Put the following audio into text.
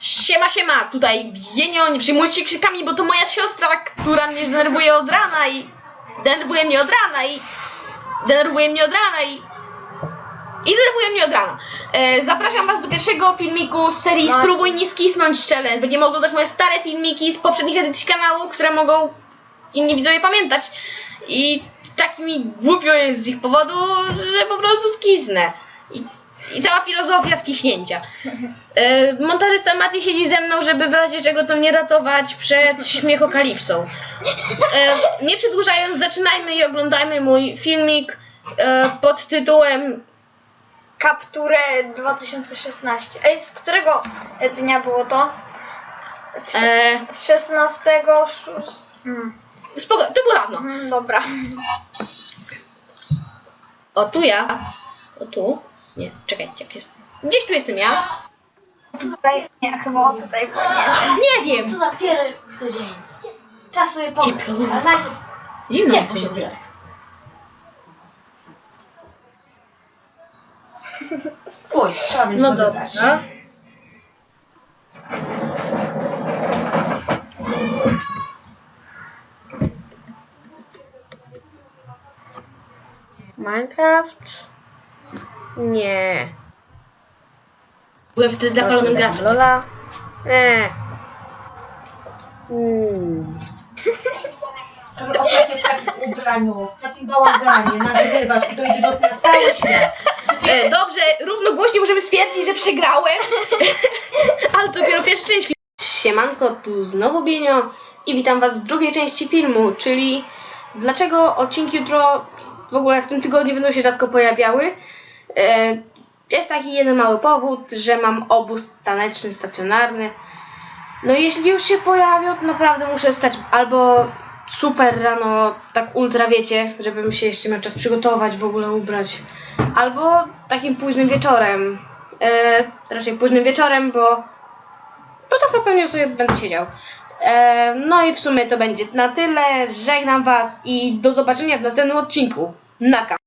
Siema, siema, tutaj Jenio, nie przyjmujcie krzykami, bo to moja siostra, która mnie denerwuje od rana i... Denerwuje mnie od rana i... Denerwuje mnie od rana i... I denerwuje mnie od rana. E, zapraszam was do pierwszego filmiku z serii No. Spróbuj nie skisnąć challenge. Będziemy oglądać moje stare filmiki z poprzednich edycji kanału, które mogą inni widzowie pamiętać. I tak mi głupio jest z ich powodu, że po prostu skisnę. I, i cała filozofia skiśnięcia. E, montażysta Mati siedzi ze mną, żeby w razie czego to mnie ratować przed śmiechokalipsą. E, nie przedłużając, zaczynajmy i oglądajmy mój filmik e, pod tytułem Kapturę 2016. Ej, z którego dnia było to? Z, e, z 16. sz- Hmm. spoko, to było dawno. Hmm, dobra. O, tu ja. O, tu. Nie, czekajcie, jak jest. Gdzieś tu jestem ja. Tutaj, nie, chyba o tutaj było, nie. Nie wiem. Co za pierę tydzień. Czas sobie pomóc. Ciepło. Ale najpierw Zimno jest się teraz. pójdź, trzeba będzie No to wybrać. dobra. Minecraft? Nie. Byłem wtedy zapalonym graczem. Lola? Nie. Mm. Takie w takim ubraniu, w takim bałaganie nagrywasz i to idzie do na cały świat. E, dobrze, równogłośnie możemy stwierdzić, że przegrałem. Ale to dopiero pierwsza część filmu. Siemanko, tu znowu Bienio i witam was w drugiej części filmu, czyli dlaczego odcinki jutro w ogóle w tym tygodniu będą się rzadko pojawiały. E, jest taki jeden mały powód, że mam obóz taneczny, stacjonarny. No jeśli już się pojawią, to naprawdę muszę stać albo super rano, tak ultra wiecie, żebym się jeszcze miał czas przygotować, w ogóle ubrać. Albo takim późnym wieczorem. E, raczej późnym wieczorem, bo, bo trochę pewnie sobie będę siedział. E, no i w sumie to będzie na tyle. Żegnam Was i do zobaczenia w następnym odcinku. Naka.